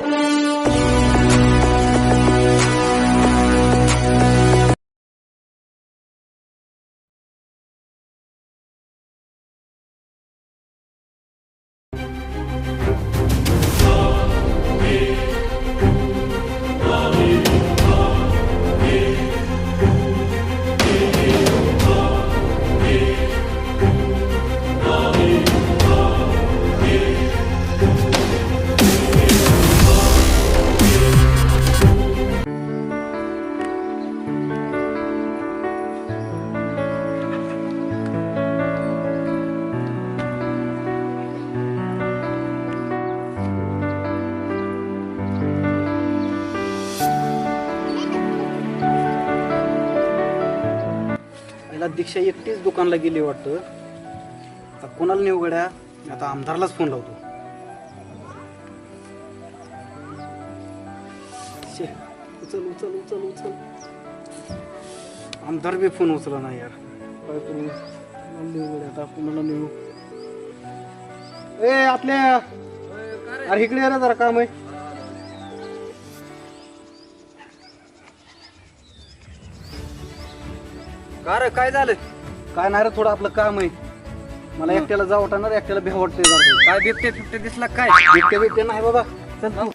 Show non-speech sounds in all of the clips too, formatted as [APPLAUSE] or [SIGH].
Yeah. [LAUGHS] याला दीक्षा एकटीच दुकानला गेली वाटतं. आता कोणाला निवगड्या आता आमदारलाच फोन लावतो. उचल उचल उचल उचल. आमदार बी फोन उचला ना यार. काय करू? आता? कोणाला नेऊ? ए आपल्या अरे इकडे ये ना जरा काम आहे. का रे काय झालं? काय नाही रे थोडं आपलं काम आहे. मला एकट्याला जाऊ वाटणार एकट्याला भ्या वाटते काय बिबटे फिबटे दिसला काय? बिबटे बिबटे नाही बाबा. चल तू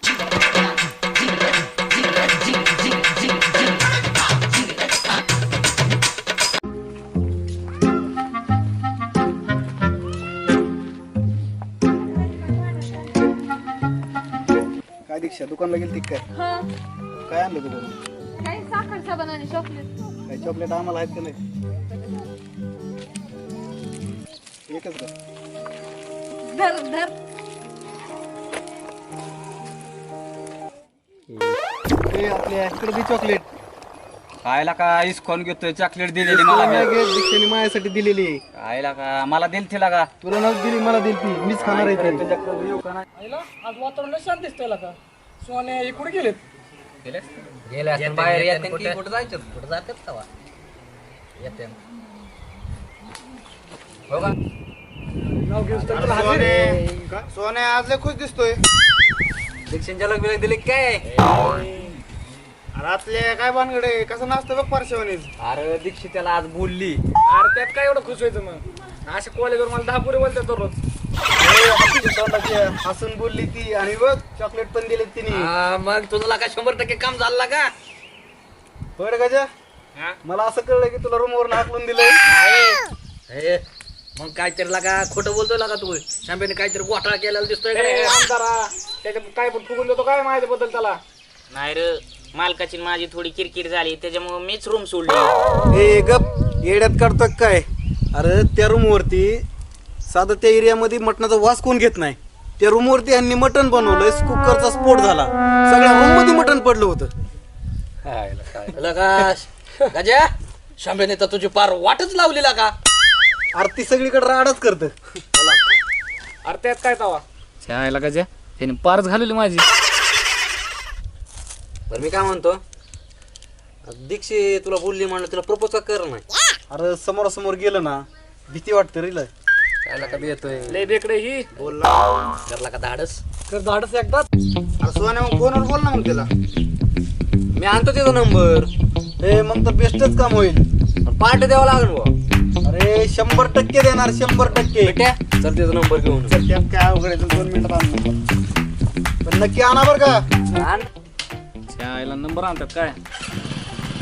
काय दीक्षा दुकानला गेली काय हा. काय आणलं काय साखर साबण आणि चॉकलेट काय चॉकलेट आम्हाला आहेत का नाही? एकच का? धर धर. आपल्या इकडे बी चॉकलेट खायला का इस्कॉन घेतोय चॉकलेट दिलेली मला मी. दीक्षाने माझ्यासाठी दिलेली आहे. खायला का मला दिल तिला का? तुला नव्हती दिली मला दिली ती. मीच खाणार आहे ती. आज वातावरण लय शांत दिसतंय का? सोने हे गेलेत बाहेर येते कुठं? जायचं कुठं जातात तवा? येते. हो का? सोने. आज लय खुश दिसतोय. शिक्षण जलक बिलक दिले काय? रातले काय भानगडे? कसं नाचतं बघ पारशेवणीच. अरे दीक्षित त्याला आज बोलली. अरे त्यात काय एवढं खुश व्हायचं मग? असे कॉलेजवर मला दहा पुरे बोलतात दररोज. हसून बोलली ती आणि बघ चॉकलेट पण दिले तिने. हा, मग तुझा का शंभर टक्के काम झाला का बरं गजा हा? मला असं कळलं की तुला रूमवर हाकलून दिलंय. हे, मग काय तरी लागा खोटं बोलतोय लागा तू. शांबेने काहीतरी घोटाळा केलेला दिसतोय का त्याच्यात काय पण फुगून देतो काय माझ्याबद्दल त्याला? नाही र मालकाची आणि माझी थोडी किरकिर झाली त्याच्यामुळे मीच रूम सोडली. ए गप. येड्यात काढतोय काय? अरे त्या रूमवरती साधं त्या एरियामध्ये मटणाचा वास कोण घेत नाही? त्या रूमवरती यांनी मटण बनवलंय कुकरचा स्फोट झाला. सगळ्या रूममध्ये मटण पडलं होतं. लगा गजा शांबेने तर तुझी पार वाटच लावली का? अरे ती सगळीकडे राडच करत. अरे त्यात काय तवा? छायला का ज्या त्याने पारच घालवली माझी. बरं मी काय म्हणतो? दीक्षी तुला बोलली म्हणलं तुला प्रपोज का कर नाही? अरे समोरासमोर गेलं ना भीती वाटते रे लय. कायला कधी येतोय? लय बेकडे ही. करला का धाडस? कर धाडस एकदा अरे सोन्या मग फोनवर बोल ना मग त्याला मी आणतो त्याचा नंबर. ए मग तर बेस्टच काम होईल. पार्ट द्यावा लागेल बुवा. अरे शंभर टक्के देणार शंभर टक्के. बेट्या चल त्याचा नंबर घेऊन. चल, त्यात काय अवघड आहे, चल, दोन मिनिटात आण पण नक्की आणा बरं का. आण. छायला नंबर आणतात काय?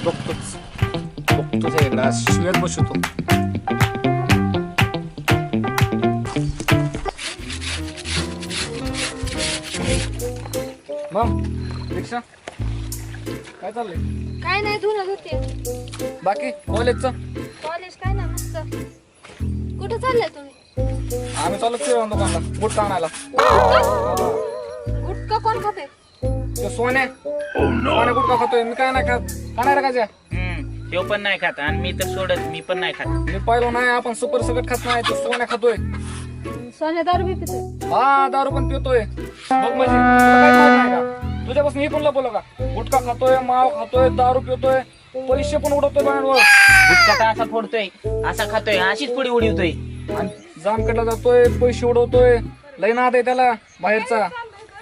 बघतोच. बघतोच इकडं शिव्यात बसवतो मग रिक्षा? काय चाललंय? काय नाही धुणं धुते. बाकी कॉलेजचं कॉलेज काय ना मस्त. कुठं चाललंय तुम्ही? आम्ही चालू दुकानला गुटखा आणायला. गुटखा? कोण खाते? ते सोने. सोने गुटखा खातोय. मी काय नाही खात. खाणार का ज्या हम्म तो पण नाही खात आणि मी तर सोडत मी पण नाही खात. मी पाहिलो नाही आपण सुपर सगळं खात नाही तो सोन्या खातोय. सोन्या दारू बी पिते हा दारू पण पितोय. बघ म्हणजे तुला काही माहीत नाही का? तुझ्यापासून हे पण लपवलं का गुटखा खातोय माव खातोय दारू पितोय पैसे पण उडवतोय बाहेरवर गुटखा तर असा फोडतोय असा खातोय अशीच पुढे उडवतोय. आणि जामकडला जातोय पैसे उडवतोय. लय नाद आहे त्याला बाहेरचा.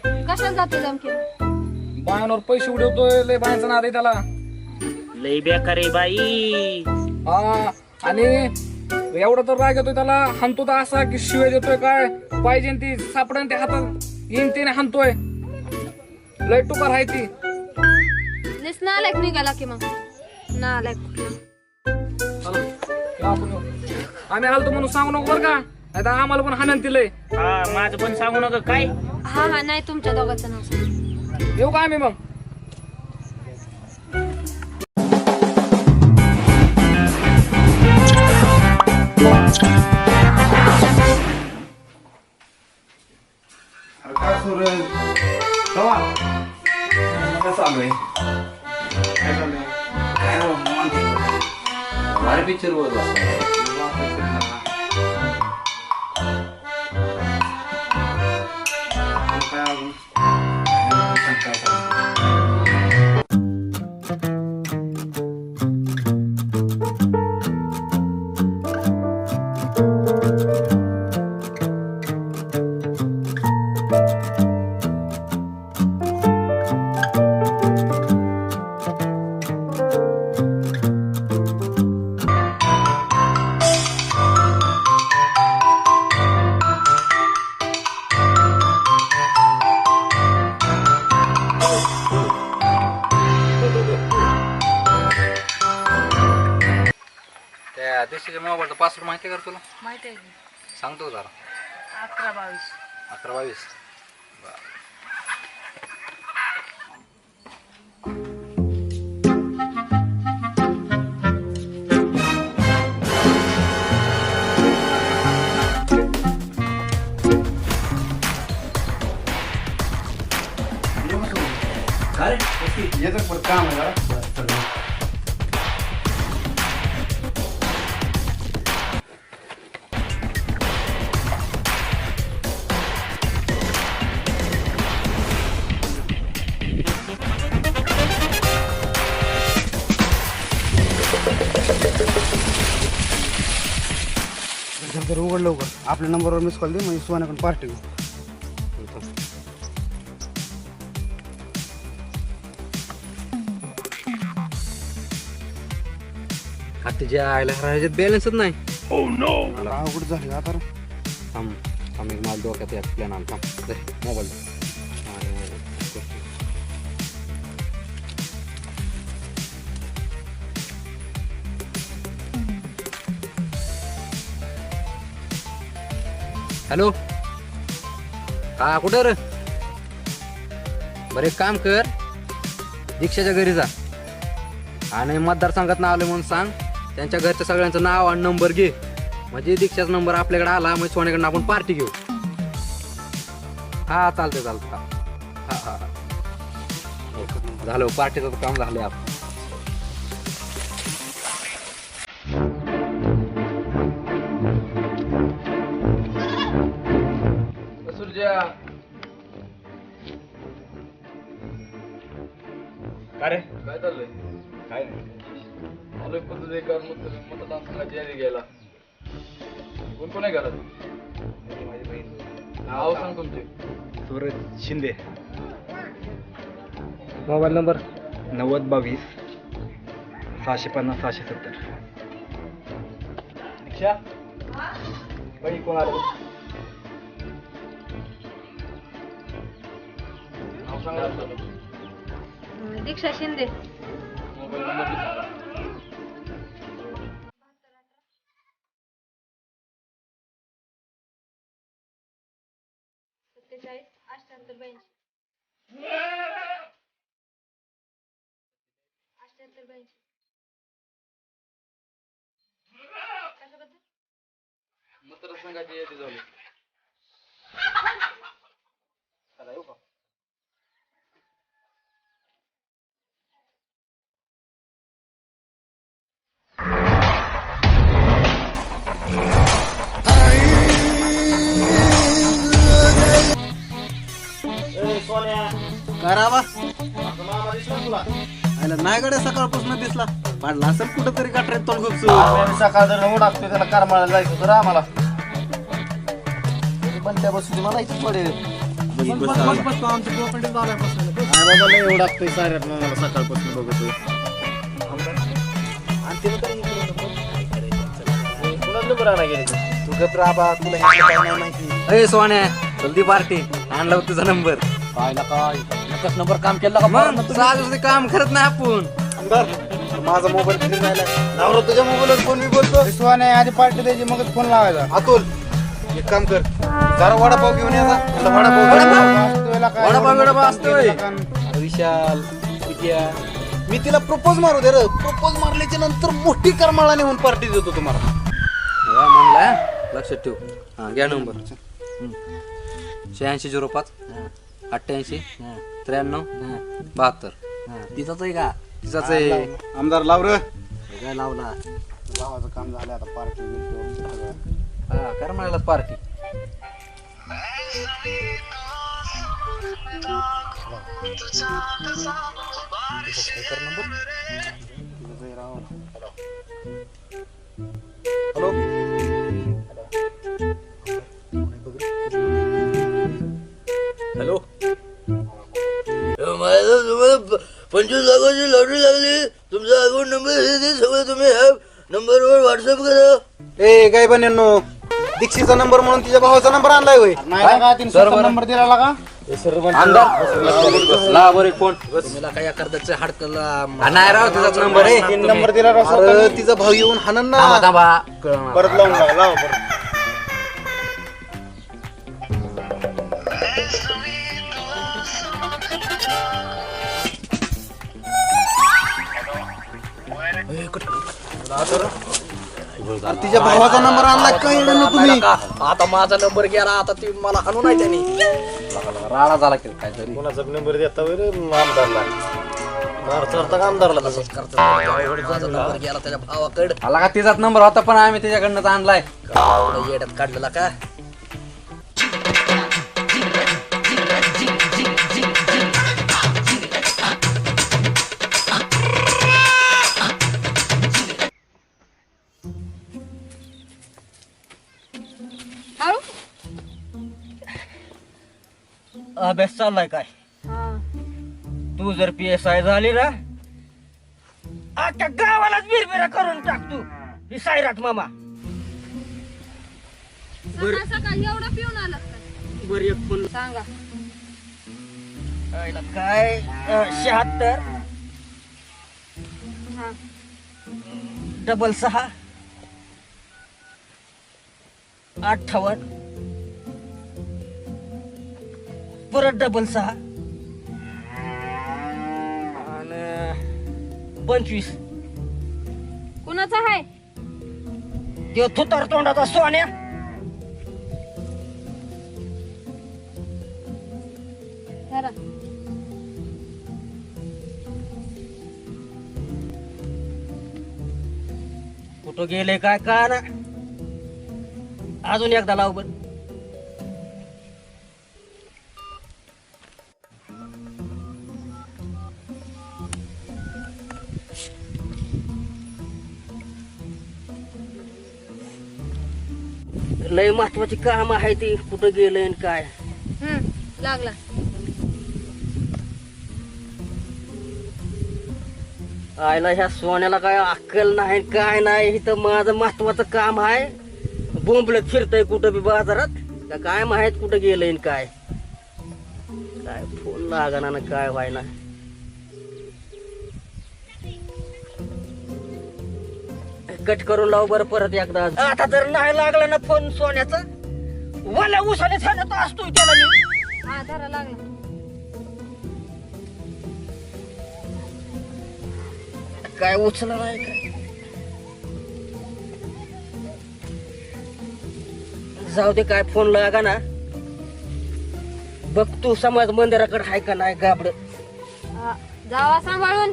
कशाला जातो धमकी बायांवर पैसे उडवतोय लय बायांचा नाद आहे त्याला. लय बेकार आहे बाई. हा आणि एवढा तर राग येतोय त्याला. हाणतो तर असा की शिवाय देतोय काय? पाहिजे ती सापडन ते हातात. येईन तिने हाणतोय. लय टुकार आहे ती. लेस नालायक निघाला की मग. नालायक कुठला. चला, या आपण येऊ. आम्ही आलतो म्हणून सांगू नको बरं का. आता आम्हाला पण हाणन तिलंय हा माझं पण सांगू नका. काय? हा हा नाही तुमच्या दोघांचं नाव सांग. येऊ का आम्ही मग? सूरज कवा काय चालू आहे काय चालू आहे काय हो, निवांत. भारी पिक्चर बघत बसला. काय अजून? जरा अकरा बावीस अकरा बावीस येतं पण जरा. उघड लवकर आपल्या नंबरवर मिस कॉल दे म्हणजे सुवानाकडून पार्टी घेऊ तिच्या आईला ह्याच्यात बॅलन्सच नाही मला अवघड झाली आता. थांब थांब एक मला डोक्यात एक प्लॅन आला थांब मोबाईल हॅलो? हा कुठं र? बरं एक काम कर. दीक्षाच्या घरी जा. आणि मतदारसंघात नाव आलं म्हणून सांग. त्यांच्या घरच्या सगळ्यांचं नाव आणि नंबर घे. म्हणजे दीक्षाचा नंबर आपल्याकडे आला म्हणजे सोन्याकडनं आपण पार्टी घेऊ. हा चालतंय चालतं हा हा हा. झालं पार्टीचं काम झालं आपण अरे. काय चाललंय? काय नाही. आलोय पद्धतीकर मतदान संघाची यादी घ्यायला. कोण कोण आहे घरात? माझी बहीण नाव सांग तुमचे. सूरज शिंदे. Mobile number? नव्वद बावीस सहाशे पन्नास सहाशे सत्तर. दीक्षा? बाई कोण आलं? नाव सांगा. दीक्षा शिंदे. सत्तेचाळीस अठ्याहत्तर ब्याऐंशी. अठ्याहत्तर ब्याऐंशी. मतदारसंघाची यादी झाली. नाही गड्या सकाळपासून दिसला. पाडला असेल कुठं तरी गाठऱ्यात तोंड गुपसून सकाळ जर नऊ टाकतो त्याला करमाळा जायचं तर आम्हाला. पण त्या बसून मला इथे पडेल. बघित एवढं सकाळपासून बघतोय. तू. गप राबा तुला काय नाही माहिती. अरे सोन्या जल्दी पार्टी. आणला होता तुझा नंबर. पाहिला काय? एकच नंबर काम केलं का मग साधं ते काम करत नाही आपण. माझा मोबाईल राहिला. नवरा तुझ्या मोबाईलवर फोन मी बोलतो. सुहाने आधी पार्टी द्यायची मगच फोन लावायचा. अतुल एक काम कर. जरा वडापाव घेऊन ये जा. त्याला वडापाव वडापाव. विशाल विद्या. मी तिला प्रपोज मारू दे रे. प्रपोज मारल्याच्या नंतर मोठी करमाळा नेऊन पार्टी देतो तुम्हाला. हा, म्हणला लक्षात ठेव. हा घ्या नंबर शहाऐंशी झिरो पाच. अठ्ठ्याऐंशी. त्र्याण्णव? बहात्तर. तिचाच आहे का? तिचाच आहे. आमदार लाव रे. काय लावला? गावाचं काम झालं आता पार्टी हा कर म्हणाला पार्टी. हॅलो ए काय बन्यांनो दीक्षितचा नंबर म्हणून तिच्या भावाचा नंबर आणलाय होय. नाही का तीन स्वतः नंबर दिला का करताच हडकला नाही राव नंबर आहे. तीन नंबर दिला राव स्वतः. अरे तिचा भाऊ येऊन हाणन थांबा ना. थांबा. परत लावून लावा लावा परत. तिच्या भावाचा नंबर आणला काय ना तुम्ही? आता माझा नंबर गेला आता ती मला आणू नाही त्यांनी राडा झाला की काहीतरी कोणाचा नंबर देता आमदारला. आमदारला तसंच माझा नंबर गेला त्याच्या भावाकडे. आला का तिचाच नंबर होता पण आम्ही तिच्याकडनं आणलाय. येड्यात काढलेला का? अभ्यास चाललाय काय? हा. तू जर पी एस आय झाली ना आता गावालाच बिरबिरा करून टाक तू. ही सायराट मामा. सकाळ सकाळ एवढा पिऊन आलास काय बर एक फोन. सांगा. आईला काय? शहात्तर. हा. डबल सहा. अठ्ठावन्न. परत डबल सहा. आणि पंचवीस. कुणाचा आहे ते थुतार तोंडाचा सोन्या. धरा. कुठं गेले काय का ना अजून एकदा लाव बर. लय महत्वाची काम आहे ती कुठं गेलंय आणि काय. हम्म लागला. आयला ह्या सोन्याला काय अक्कल नाही काय नाही इथं माझं महत्वाचं काम आहे. बोंबलत फिरतय कुठं बी बाजारात. का काय माहीत कुठं गेलंय आणि काय. काय फोन लागना ना काय व्हायना. कट करून लाव बरं परत एकदा. आता जर नाही लागला ना फोन सोन्याचा वाल्या उसाने सांगत असतोय त्याला मी. हा धरा लागला. काय उचला नाही काय? जाऊ दे काय फोन लागा ना. बघ तू समाज मंदिराकडे हाय का नाही गाबड हा, जावा सांभाळून.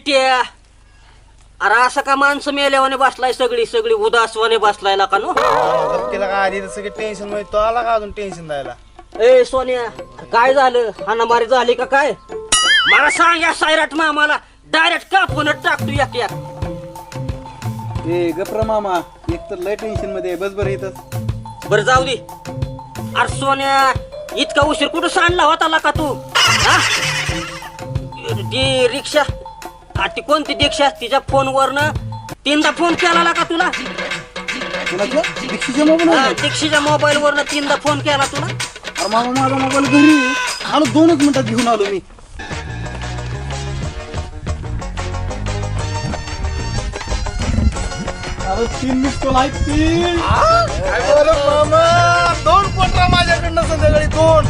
पिट्या. अरे असं का माणसं मेल्यावाने बसलाय सगळी सगळी उदासवाने बसलाय का नो? केला का आधी सगळे टेन्शनमध्ये तो आला का अजून टेन्शन द्यायला? ए सोन्या काय झालं? हाणामारी झाली का काय? मला सांग या सायराट मामाला डायरेक्ट कापूनच टाकतो एक एक. ए गप्र मामा एक तर लय टेन्शनमध्ये आहे. बस बरं इथं. बरं जाऊ दे. अरे सोन्या इतका उशीर कुठं सांडला होता का तू? हा? ती रिक्षा? हा, ती कोणती रिक्षा तिच्या फोनवरनं तीनदा फोन केला का तुला? कुणाच्या दीक्षितच्या मोबाईल हा, दीक्षिच्या मोबाईल वरनं तीनदा फोन केला तुला. अरे मामा माझा मोबाईल घरी आहे. आलो दोनच मिनिटात घेऊन आलो मी. अरे तीन मिस कॉल आहेत तीन अरे मामा? दोन पटरा माझ्याकडनं संध्याकाळी दोन.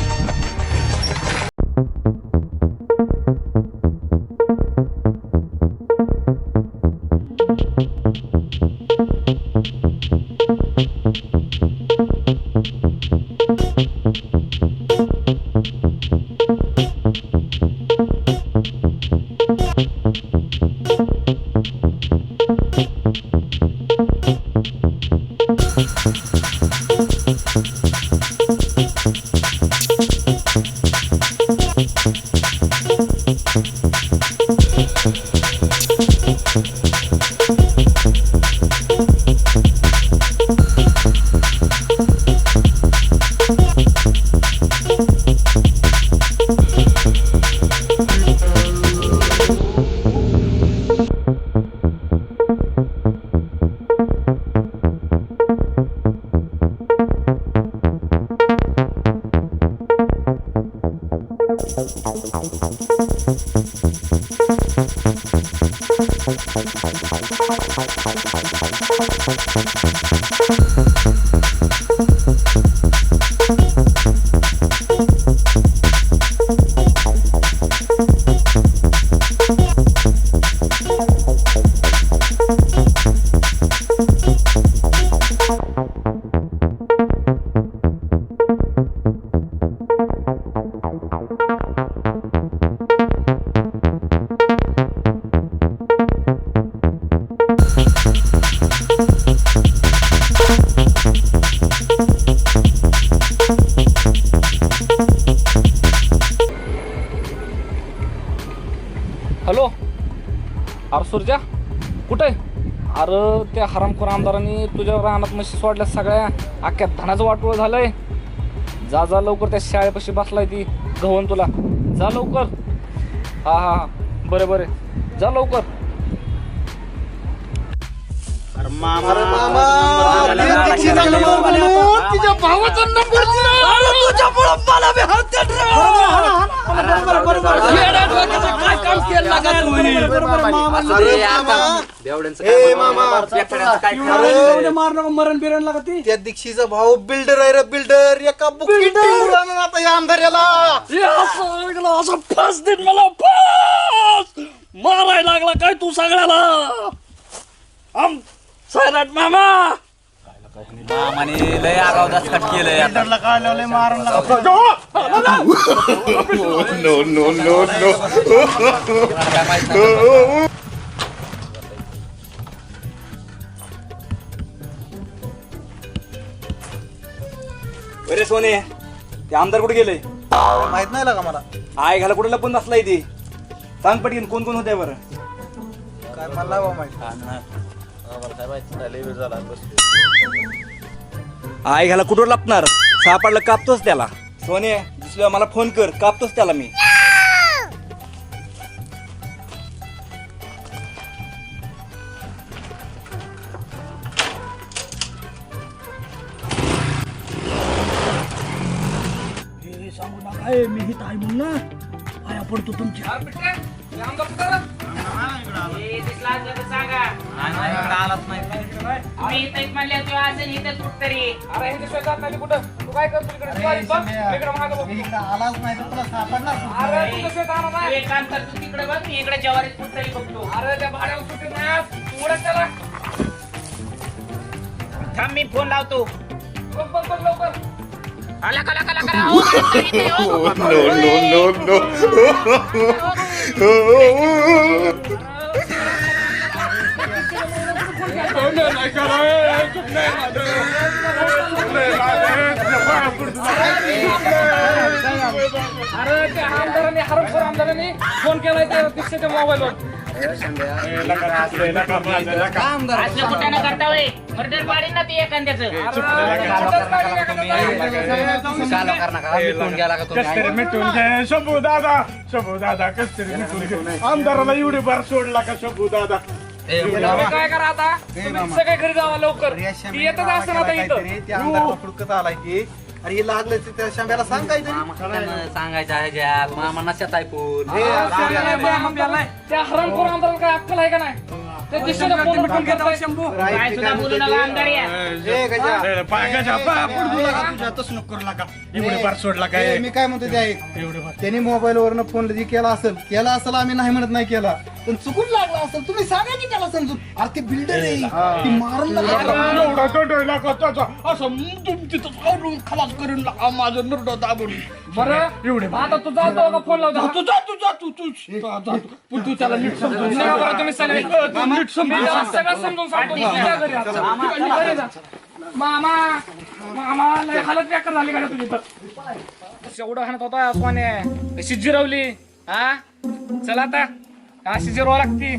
हॅलो? अरे सुरजा आहे? अरे त्या हरामखोर आमदारांनी तुझ्या रानात म्हशी सोडल्या सगळ्या. अख्ख्या धनाचं वाटोळ झालंय. जा जा लवकर त्या शाळेपाशी बसलाय ती गव्हन तुला. जा लवकर. हा हा हा. बरे बरे. जा लवकर. मामा. नंबर तिच्या भावाचा मला बी नको मरण बिरण लागा ती त्या दीक्षीचा भाऊ बिल्डर आहे रे बिल्डर. एका बुकिट आता या असं फास देत मला फास! मारायला लागला काय तू सगळ्याला? आम सैराट मामा! मामाने लय आगाव दसकट केलंय आता. काय माहीत नाही. अरे सोने ते आमदार कुठे गेले? माहीत नाही लागा मला. आय घाला कुठे लपून बसलाय ती? सांग पटकीन कोण कोण होते बरं. काय मला माहीत. आई ह्याला कुठं लपणार? सापडलं कापतोच त्याला. सोने दुसऱ्या मला फोन कर कापतोच त्याला मी मी. कुठं तू काय करतो इकडे तू आलीस बघ, इकडे मागं बघ. आलाच नाही तर तुला सापडणार अरे तू दिसतोय जाणार तू नाही एक काम कर तू तिकडे बघ मी इकडे जवारीत बघतो अरे त्या भाड्यावर. तू त्याला थांब मी फोन लावतो बघ बघ बघ लवकर आला कला कला कला हो, माणसं इथे, हो. अरे त्या आमदारांनी हरमखोर आमदारांनी फोन केलाय त्या दीक्षेच्या मोबाईलवर असलं कुठं न करता मर्डर ना ते एखाद्याचं कस्तरी मिटून घे शंभू दादा शंभू दादा कस्तरी मिटून घे आमदाराला एवढी बार सोडला का शंभू दादा काय करा आता? तुम्ही सगळे घरी जावा लवकर. ती येतच असं आता इथं. त्या आमदाराला फुडकत आलाय की? अरे हे लागलं ते त्या शांब्याला सांग काहीतरी मामा त्यांना सांगायचं आहे ज्याल मामा नशेत ऐकून त्या आमदाराला काय अक्कल आहे का नाही? ते दिशेला फोन उठून करताय काय सुद्धा बोलू नका आमदार या ए, गजा. पायाच्या पाया पडू लागा तुझ्या तसं नको. करू लागा एवढी बार सोडला काय मी काय म्हणतो ते ऐक. त्यांनी मोबाईल वरनं फोन जे केला असेल केला असेल आम्ही नाही म्हणत नाही केला. पण चुकून लागला असेल तुम्ही सांगा की त्याला समजून अरे ते बिल्डर आहे. ती मारून. एवढा का त्याचा? असं खलास करून लागा माझं नरड दाबून. बरं. एवढे आता तू जातो का फोन लावतो तू जा तू जा तू. पण त्याला नीट समजून नाही बरं तुम्ही सगळे नीट समजून त्याला सगळं समजून सांगतो. तुम्ही जा घरी आता. तुम्ही घरी जा. मामा मामा लय हालत बेकार झाली का रे तुझी तर. एवढं हाणत होता सोने कशी जिरवली? हा? चला आता. अशी जिरवा लागती.